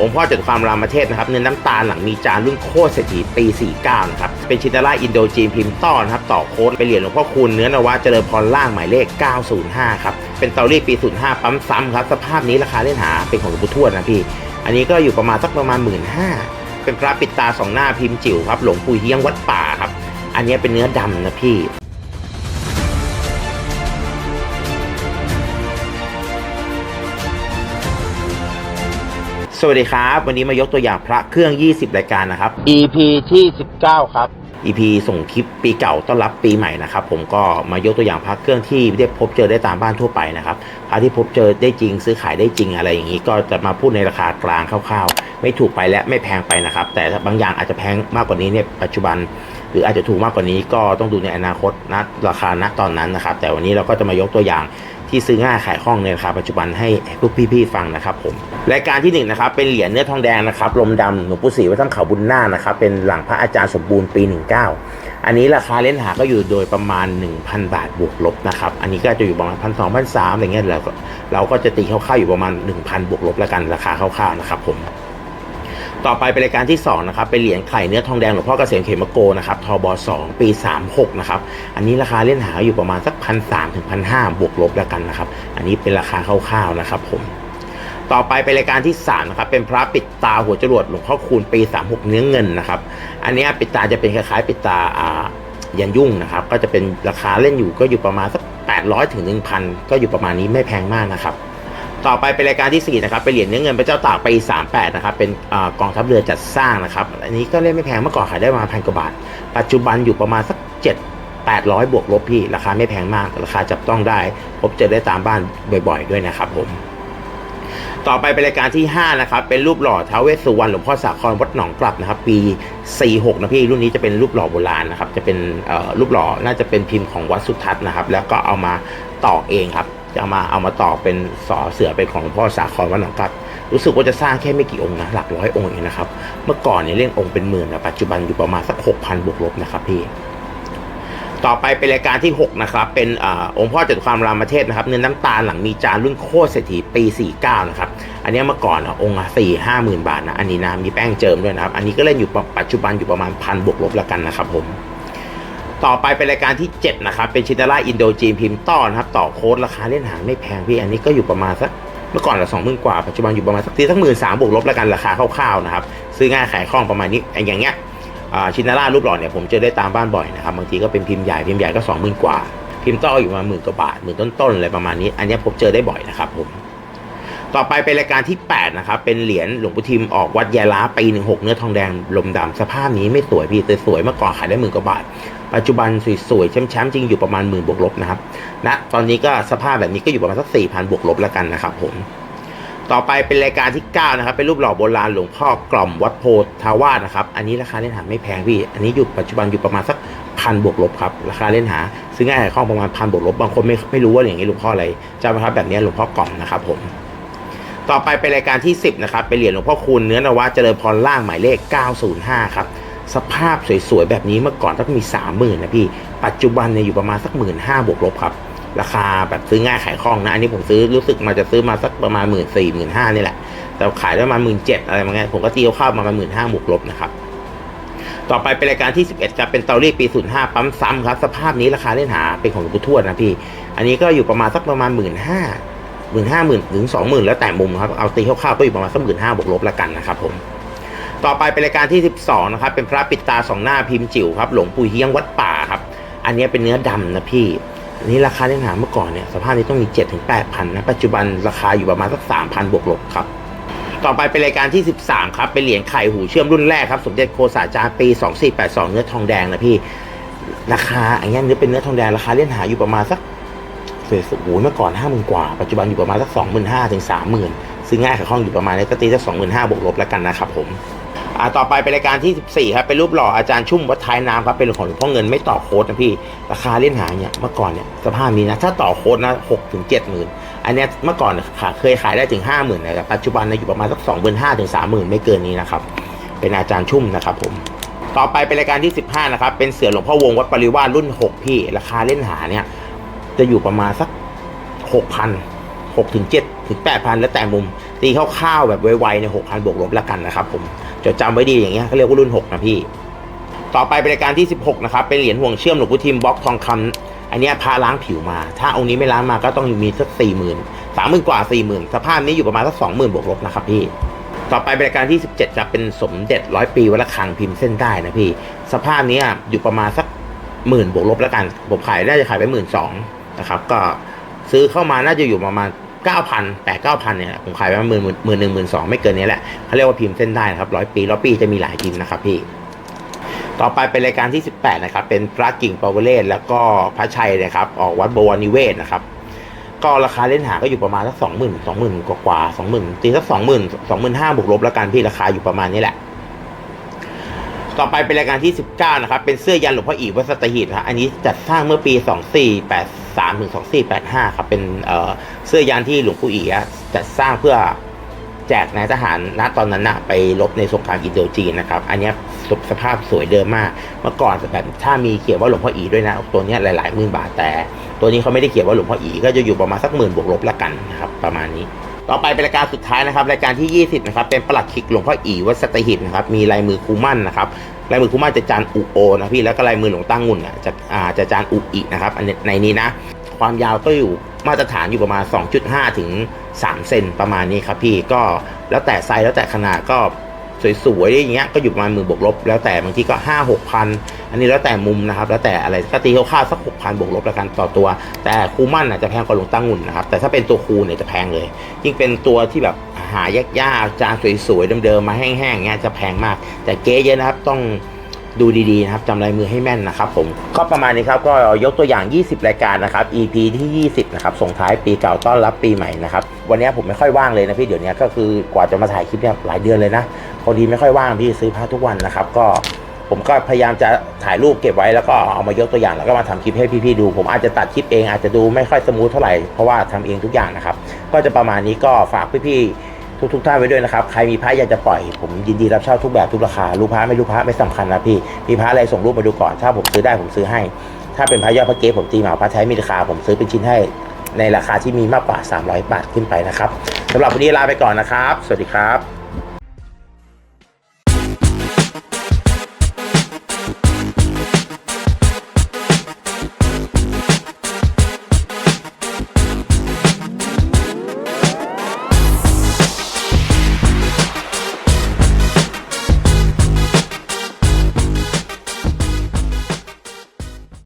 องค์พ่อจตุคามรามเทพนะครับเนื้อน้ำตาลหลังมีจานรุ่นโคตรเศรษฐีปี 49 นะครับ เป็นชินตาร่าอินโดจีนพิมพ์ต้อนครับ ต่อโค้ดไปเหรียญหลวงพ่อคูณเนื้อนวะเจริญพรล่างหมายเลข 905 ครับ เป็นเตารีดปี 05 ปั๊มซ้ำครับ สภาพนี้ราคาเล่นหาเป็นของหลวงปู่ทวดนะพี่ อันนี้ก็อยู่ประมาณสักประมาณ 1 5ื่นเป็นพระปิดตาสองหน้าพิมพ์จิ๋วครับหลวงปู่เฮียงวัดป่าครับอันนี้เป็นเนื้อดำนะพี่ สวัสดีครับ วันนี้มายกตัวอย่างพระเครื่อง 20 รายการนะครับ EP ที่ 19 ครับ EP ส่งคลิปปีเก่าต้อนรับปีใหม่นะครับ ผมก็มายกตัวอย่างพระเครื่องที่ได้พบเจอได้ตามบ้านทั่วไปนะครับพระที่พบเจอได้จริงซื้อขายได้จริงอะไรอย่างนี้ก็จะมาพูดในราคากลางคร่าวๆ ไม่ถูกไปและไม่แพงไปนะครับ แต่บางอย่างอาจจะแพงมากกว่านี้เนี่ยปัจจุบัน หรืออาจจะถูกมากกว่านี้ก็ต้องดูในอนาคตนะราคาณตอนนั้นนะครับ แต่วันนี้เราก็จะมายกตัวอย่าง ที่ซื้อง่ายขายคล่องในราคาปัจจุบันให้พวกพี่ๆฟังนะครับผมรายการที่หนึ่งนะครับเป็นเหรียญเนื้อทองแดงนะครับลมดำหลวงปู่ศรีวัดถ้งเขาบุญนานะครับเป็นหลังพระอาจารย์สมบูรณ์ปี 19 อันนี้ราคาเล่นหาก็อยู่โดยประมาณ 1,000 บาทบวกลบนะครับอันนี้ก็จะอยู่ประมาณพันสองพันสามอะไรเงี้ยเราก็เราก็จะตีคร่าวๆอยู่ประมาณ 1,000 บวกลบแล้วกันราคาคร่าวๆนะครับผม ต่อไปเป็นรายการที่ 2 นะครับ เป็นเหรียญไข่เนื้อทองแดงหลวงพ่อเกษมเขมโกนะครับทบ2 ปี 36 นะครับ อันนี้ราคาเล่นหาอยู่ประมาณสักพันสถึงพันหบวกลบแล้วกันนะครับ อันนี้เป็นราคาคร่าวๆนะครับผมต่อไปเป็นรายการที่3นะครับเป็นพระปิดตาหัวจรวดหลวงพ่อคูณปี 36 เนื้อเงินนะครับอันนี้ปิดตาจะเป็นคล้ายๆปิดตาอ่ายันยุ่งนะครับ ก็จะเป็นราคาเล่นอยู่ก็อยู่ประมาณสัก800ถึง1,000 ก็อยู่ประมาณนี้ไม่แพงมากนะครับ ต่อไปเป็นรายการที่ 4 นะครับเป็นเหรียญเนื้อเงินพระเจ้าตากปี38 นะครับ เป็นอกองทัพเรือจัดสร้างนะครับ อันนี้ก็เล่นไม่แพงเมื่อก่อนขายได้ประมาณพันกว่าบาท ปัจจุบันอยู่ประมาณสัก 7 800 บวกลบพี่ ราคาไม่แพงมาก ราคาจับต้องได้ พบเจอได้ตามบ้านบ่อยๆ ด้วยนะครับผม ต่อไปเป็นรายการที่ 5 นะครับ เป็นรูปหล่อท้าวเวสสุวรรณหลวงพ่อสาครวัดหนองกลับนะครับ ปี 46 นะพี่ รุ่นนี้จะเป็นรูปหล่อโบราณนะครับ จะเป็นรูปหล่อ น่าจะเป็นพิมพ์ของวัดสุทัศน์นะครับ แล้วก็เอามาต่อเองครับ จะเอามาเอามาต่อเป็นสอเสือเป็นของพ่อสาครวัดหนองกลับรู้สึกว่าจะสร้างแค่ไม่กี่องค์นะหลักร้อยองค์เองนะครับ เมื่อก่อนเนี่ยเล่นองค์เป็นหมื่นนะปัจจุบันอยู่ประมาณสัก6,000บวกลบนะครับพี่ต่อไปเป็นรายการที่ 6 นะครับ เป็นอองค์พ่อจตุคามรามเทพนะครับเนื้อน้ำตาลหลังมีจานรุ่นโคตรเศรษฐีปี 49 นะครับ อันนี้เมื่อก่อนอะองค์ละสี่ห้าหมื่นบาทนะ อันนี้นะมีแป้งเจิมด้วยนะครับ อันนี้ก็เล่นอยู่ปัจจุบันอยู่ประมาณพันบวกลบแล้วกันนะครับผม ต่อไปเป็นรายการที่ 7 นะครับ เป็นชินตาร่าอินโดจีนพิมพ์ต้อนครับ ต่อโค้ดราคาเล่นหางไม่แพงพี่ อันนี้ก็อยู่ประมาณสักเมื่อก่อนละสองหมื่นกว่า ปัจจุบันอยู่ประมาณสักทีสักหมื่นสามบวกลบแล้วกันราคาคร่าวๆนะครับ ซื้อง่ายขายคล่องประมาณนี้อย่างเงี้ยชินาร่ารูปหล่อเนี่ยผมเจอได้ตามบ้านบ่อยนะครับบางทีก็เป็นพิมพ์ใหญ่พิมพ์ใหญ่ก็สองหมื่นกว่า พิมพ์ต้ออยู่ประมาณหมื่นกว่าบาทหมื่นต้นๆอะไรประมาณนี้ อันนี้ผมเจอได้บ่อยนะครับผม ต่อไปเป็นรายการที่ 8 นะครับ เป็นเหรียญหลวงปู่ทิมออกวัดยายล้าปี 16 เนื้อทองแดงลมดำสภาพนี้ไม่สวยพี่แต่สวยเมื่อก่อนขายได้หมื่นกว่าบาท ปัจจุบันสวยๆแชมป์ๆจริงอยู่ประมาณหมื่นบวกลบนะครับณตอนนี้ก็สภาพแบบนี้ก็อยู่ประมาณสัก4,000บวกลบแล้วกันนะครับผมต่อไปเป็นรายการที่ 9 นะครับ เป็นรูปหล่อโบราณหลวงพ่อกล่อมวัดโพธาวาสนะครับ อันนี้ราคาเล่นหาไม่แพงพี่ อันนี้อยู่ปัจจุบันอยู่ประมาณสักพันบวกลบครับ ราคาเล่นหา ซื้อง่ายขายคล่องประมาณพันบวกลบ บางคนไม่ไม่รู้ว่าอย่างนี้หลวงพ่ออะไรจำนะครับแบบนี้หลวงพ่อกล่อมนะครับผม ต่อไปเป็นรายการที่ 10 นะครับ เป็นเหรียญหลวงพ่อคูณเนื้อนวะเจริญพรล่างหมายเลข 905 ครับ สภาพสวยๆ แบบนี้เมื่อก่อนต้องมี 30,000 นะพี่ ปัจจุบันเนี่ยอยู่ประมาณสักหมื่นห้าบวกลบครับ ราคาแบบซื้อง่ายขายคล่องนะ อันนี้ผมซื้อรู้สึกมาจะซื้อมาสักประมาณหมื่นสี่หมื่นห้านี่แหละ แต่ขายได้มาหมื่นเจ็ดอะไรประมาณนี้ยผมก็ตีเข้ามาประมาณหมื่นห้าบวกลบนะครับต่อไปเป็นรายการที่ 11ครับเป็นเตารีดปี 05 ปั๊มซ้ำครับ สภาพนี้ราคาเล่นหาเป็นของหลวงปู่ทวดนะพี่ อันนี้ก็อยู่ประมาณสักประมาณหมื่น หมื่นห้าหมื่นถึงสองหมื่นแล้วแต่มุมครับ เอาตีคร่าวๆก็อยู่ประมาณสักหมื่นห้าบวกลบแล้วกันนะครับผมต่อไปเป็นรายการที่ 12 นะครับ เป็นพระปิดตาสองหน้าพิมพ์จิ๋วครับ หลวงปู่เฮียงวัดป่าครับ อันนี้เป็นเนื้อดำนะพี่อันนี้ราคาเล่นหาเมื่อก่อนเนี่ยสภาพนี้ต้องมี 7-8ถึงพันนะ ปัจจุบันราคาอยู่ประมาณสัก 3,000 บวกลบครับ ต่อไปเป็นรายการที่ 13 ครับ เป็นเหรียญไข่หูเชื่อมรุ่นแรกครับ สมเด็จโคสาจารปี 2482 เนื้อทองแดงนะพี่ ราคาอันนี้เนื้อเป็นเนื้อทองแดงราคาเล่นหาอยู่ประมาณสัก เฟสโอ้ยเมื่อก่อนห้าหมื่นกว่า ปัจจุบันอยู่ประมาณสักสองหมื่นห้าถึงสามหมื่นซื้อง่ายขายคล่องอยู่ประมาณนี้ก็ตีสักสองหมื่นห้าบวกลบแล้วกันนะครับผมอ่าต่อไปเป็นรายการที่ 14 ครับ เป็นรูปหล่ออาจารย์ชุ่มวัดท้ายน้ำครับ เป็นของหลวงพ่อเงินไม่ต่อโค้ดนะพี่ ราคาเล่นหาเนี่ยเมื่อก่อนเนี่ยสภาพนี้นะ ถ้าต่อโค้ดนะ6ถึง7หมื่นอันเนี้ยเมื่อก่อนเนี่ยขาเคยขายได้ถึง5 0,000นะครับปัจจุบันเนี่ยอยู่ประมาณสัก2 5 0 0 0ถึง30,000ไม่เกินนี้นะครับ เป็นอาจารย์ชุ่มนะครับผม ต่อไปเป็นรายการที่ 15 นะครับ เป็นเสือหลวงพ่อวงวัดปริวาสรุ่น 6 พี่ ราคาเล่นหาเนี่ย จะอยู่ประมาณสัก6,000 6ถึง7ถึง8,000แล้วแต่มุม ตีคร่าวๆแบบไวๆในหกพันบวกลบแล้วกันนะครับผมจดจำไว้ดีอย่างเงี้ยเขาเรียกว่ารุ่น6นะพี่ ต่อไปเป็นรายการที่16นะครับเป็นเหรียญห่วงเชื่อมหลวงพ่อทิมบล็อกทองคำอันนี้พาล้างผิวมา ถ้าองค์นี้ไม่ล้างมาก็ต้องมีสักสี่หมื่นสามหมื่นกว่าสี่หมื่นสภาพนี้อยู่ประมาณสักสองหมื่นบวกลบนะครับพี่ ต่อไปเป็นรายการที่17ครับเป็นสมเด็จร้อยปีวัดระฆังพิมพ์เส้นได้นะพี่ สภาพนี้อยู่ประมาณสักหมื่นบวกลบแล้วกันผมขายน่าจะขายไปหมื่นสอง นะครับ ก็ซื้อเข้ามาน่าจะอยู่ประมาณเก้าพันแปดเก้าพันเนี่ยผมขายไปหมื่นหมื่นหนึ่งหมื่นสองไม่เกินนี้แหละเขาเรียกว่าพิมพ์เส้นได้นะครับร้อยปีร้อยปีจะมีหลายพิมพ์นะครับพี่ต่อไปเป็นรายการที่ 18 นะครับ เป็นพระกิ่งปาวเวศแล้วก็พระชัยนะครับ ออกวัดบวรนิเวศนะครับ ก็ราคาเล่นหาก็อยู่ประมาณสักสองหมื่นสองหมื่นกว่าสองหมื่นจริงสักสองหมื่นสองหมื่นห้าบวกลบแล้วกันพี่ราคาอยู่ประมาณนี้แหละ ต่อไปเป็นรายการที่ 19 นะครับ เป็นเสื้อยันหลวงพ่ออีวัดสัตหีบครับอันนี้จัดสร้างเมื่อปี 23ถึง2485 ครับ เป็นเเสื้อยันที่หลวงปู่อีอะจัดสร้างเพื่อแจกนายทหารณตอนนั้นนะไปรบในสงครามอินโดจีนนะครับ อันนี้สสภาพสวยเดิมมาก เมื่อก่อนแบบถ้ามีเขียนว่าหลวงพ่ออีด้วยนะ ตัวนี้ยหลายๆหมื่นบาทแต่ ตัวนี้เขาไม่ได้เขียนว่าหลวงพ่ออีก็จะอยู่ประมาณสักหมื่นบวกลบละกันนะครับประมาณนี้ต่อไปเป็นรายการสุดท้ายนะครับรายการที่ 20 นะครับเป็นประหลัดขิกหลวงพ่ออีวัดสตหิบนะครับมีลายมือคูมั่นนะครับ ลายมือคูมั่นจะจานอุโอนะพี่แล้วก็ลายมือหลวงตั้งงุ่นอะจะอ่าจะจานอุอีนะครับในนี้นะ ความยาวก็อยู่มาตรฐานอยู่ประมาณ 2.5 ถึง 3 เซนประมาณนี้ครับพี่ก็แล้วแต่ไซส์แล้วแต่ขนาดก็ สวยๆอย่างเงี้ยก็อยู่ประมาณหมื่นบวกลบ แล้วแต่บางทีก็ห้าหกพันอันนี้แล้วแต่มุมนะครับ แล้วแต่อะไรก็ตีค่าสักหกพันบวกลบแล้วกันต่อตัว แต่คูมั่นอะจะแพงกว่าหลวงตั้งหุ่นนะครับ แต่ถ้าเป็นตัวคูเนี่ยจะแพงเลย ยิ่งเป็นตัวที่แบบหายากๆจานสวยๆเดิมๆมาแห้งๆเงี้ยจะแพงมาก แต่เก๊เยอะนะครับต้อง ดูดีๆนะครับจำลายมือให้แม่นนะครับผมก็ประมาณนี้ครับก็ยกตัวอย่าง 20 รายการนะครับ EP ที่ 20 นะครับส่งท้ายปีเก่าต้อนรับปีใหม่นะครับวันนี้ผมไม่ค่อยว่างเลยนะพี่เดี๋ยวนี้ก็คือกว่าจะมาถ่ายคลิปเนี่ยหลายเดือนเลยนะพอดีไม่ค่อยว่างพี่ซื้อผ้าทุกวันนะครับก็ผมก็พยายามจะถ่ายรูปเก็บไว้แล้วก็เอามายกตัวอย่างแล้วก็มาทำคลิปให้พี่ๆดู ผมอาจจะตัดคลิปเองอาจจะดูไม่ค่อยสมูทเท่าไหร่เพราะว่าทำเองทุกอย่างนะครับก็จะประมาณนี้ก็ฝากพี่ๆ ทุกทุกท่านไว้ด้วยนะครับ ใครมีพระอยากจะปล่อย ผมยินดีรับเช่าทุกแบบทุกราคา รูปพระไม่รูปพระไม่สำคัญนะพี่ มีพระอะไรส่งรูปมาดูก่อน ถ้าผมซื้อได้ผมซื้อให้ ถ้าเป็นพระยอดพระเก๊ผมตีเหมาพระใช้มีราคา ผมซื้อเป็นชิ้นให้ ในราคาที่มีมากกว่า 300 บาทขึ้นไปนะครับสำหรับวันนี้ลาไปก่อนนะครับ สวัสดีครับ